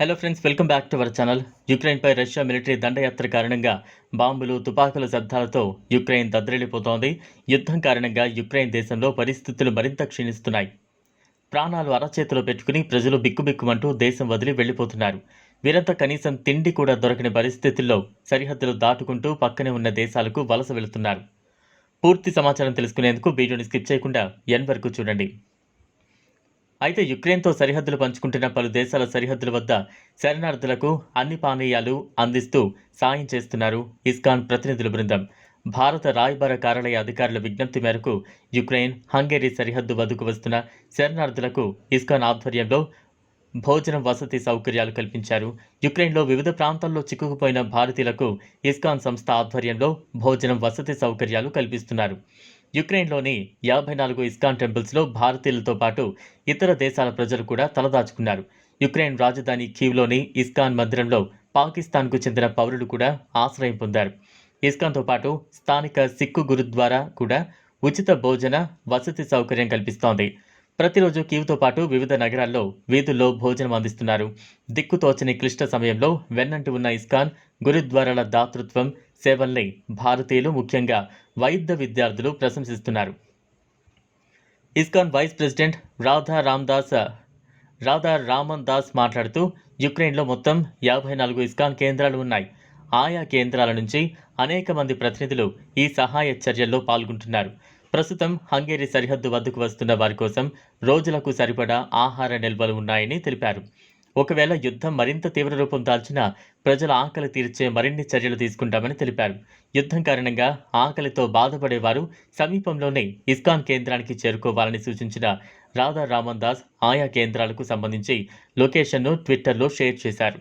Hello friends welcome back to our channel యుక్రెయిన్పై Russia military దండయాత్ర కారణంగా బాంబులు తుపాకుల శబ్దాలతో యుక్రెయిన్ దద్దరిల్లిపోతోంది. యుద్ధం కారణంగా యుక్రెయిన్ దేశంలో పరిస్థితులు మరింత క్షీణిస్తున్నాయి. ప్రాణాలు అరచేతిలో పెట్టుకుని ప్రజలు బిక్కుబిక్కుమంటూ దేశం వదిలి వెళ్ళిపోతున్నారు. వీరంతా కనీసం తిండి కూడా దొరకని పరిస్థితుల్లో సరిహద్దులు దాటుకుంటూ పక్కనే ఉన్న దేశాలకు వలస వెళుతున్నారు. పూర్తి సమాచారం తెలుసుకునేందుకు వీడియోని స్కిప్ చేయకుండా ఎన్ వరకు చూడండి. అయితే యుక్రెయిన్తో సరిహద్దులు పంచుకుంటున్న పలు దేశాల సరిహద్దుల వద్ద శరణార్థులకు అన్ని పానీయాలు అందిస్తూ సాయం చేస్తున్నారు ఇస్కాన్ ప్రతినిధుల బృందం. భారత రాయబార కార్యాలయ అధికారుల విజ్ఞప్తి మేరకు యుక్రెయిన్ హంగేరీ సరిహద్దు వద్దకు వస్తున్న శరణార్థులకు ఇస్కాన్ ఆధ్వర్యంలో భోజనం వసతి సౌకర్యాలు కల్పించారు. యుక్రెయిన్లో వివిధ ప్రాంతాల్లో చిక్కుకుపోయిన భారతీయులకు ఇస్కాన్ సంస్థ ఆధ్వర్యంలో భోజనం వసతి సౌకర్యాలు కల్పిస్తున్నారు. యుక్రెయిన్లోని యాభై నాలుగు ఇస్కాన్ టెంపుల్స్లో భారతీయులతో పాటు ఇతర దేశాల ప్రజలు కూడా తలదాచుకున్నారు. యుక్రెయిన్ రాజధాని కీవ్లోని ఇస్కాన్ మందిరంలో పాకిస్తాన్కు చెందిన పౌరులు కూడా ఆశ్రయం పొందారు. ఇస్కాన్తో పాటు స్థానిక సిక్కు గురుద్వారా కూడా ఉచిత భోజన వసతి సౌకర్యం కల్పిస్తోంది. ప్రతిరోజు కీవ్తో పాటు వివిధ నగరాల్లో వీధుల్లో భోజనం అందిస్తున్నారు. దిక్కుతోచని క్లిష్ట సమయంలో వెన్నంటి ఉన్న ఇస్కాన్ గురుద్వారాల దాతృత్వం సేవల్ని భారతీయులు ముఖ్యంగా వైద్య విద్యార్థులు ప్రశంసిస్తున్నారు. ISKCON vice president Radha Ramdas Radha Raman Das మాట్లాడుతూ యుక్రెయిన్లో మొత్తం యాభై నాలుగు ఇస్కాన్ కేంద్రాలు ఉన్నాయి. ఆయా కేంద్రాల నుంచి అనేక మంది ప్రతినిధులు ఈ సహాయ చర్యల్లో పాల్గొంటున్నారు. ప్రస్తుతం హంగేరి సరిహద్దు వద్దకు వస్తున్న వారి కోసం రోజులకు సరిపడా ఆహార నిల్వలు ఉన్నాయని తెలిపారు. ఒకవేళ యుద్ధం మరింత తీవ్ర రూపం దాల్చినా ప్రజల ఆకలి తీర్చే మరిన్ని చర్యలు తీసుకుంటామని తెలిపారు. యుద్ధం కారణంగా ఆకలితో బాధపడేవారు సమీపంలోనే ఇస్కాన్ కేంద్రానికి చేరుకోవాలని సూచించిన రాధా రామన్ దాస్ ఆయా కేంద్రాలకు సంబంధించి లొకేషన్ను ట్విట్టర్లో షేర్ చేశారు.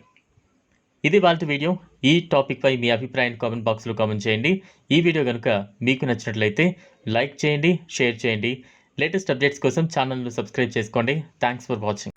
ఇది వాళ్ళ వీడియో. ఈ టాపిక్పై మీ అభిప్రాయాన్ని కామెంట్ బాక్స్లో కామెంట్ చేయండి. ఈ వీడియో కనుక మీకు నచ్చినట్లయితే లైక్ చేయండి షేర్ చేయండి. లేటెస్ట్ అప్డేట్స్ కోసం ఛానల్ను సబ్స్క్రైబ్ చేసుకోండి. Thanks for watching.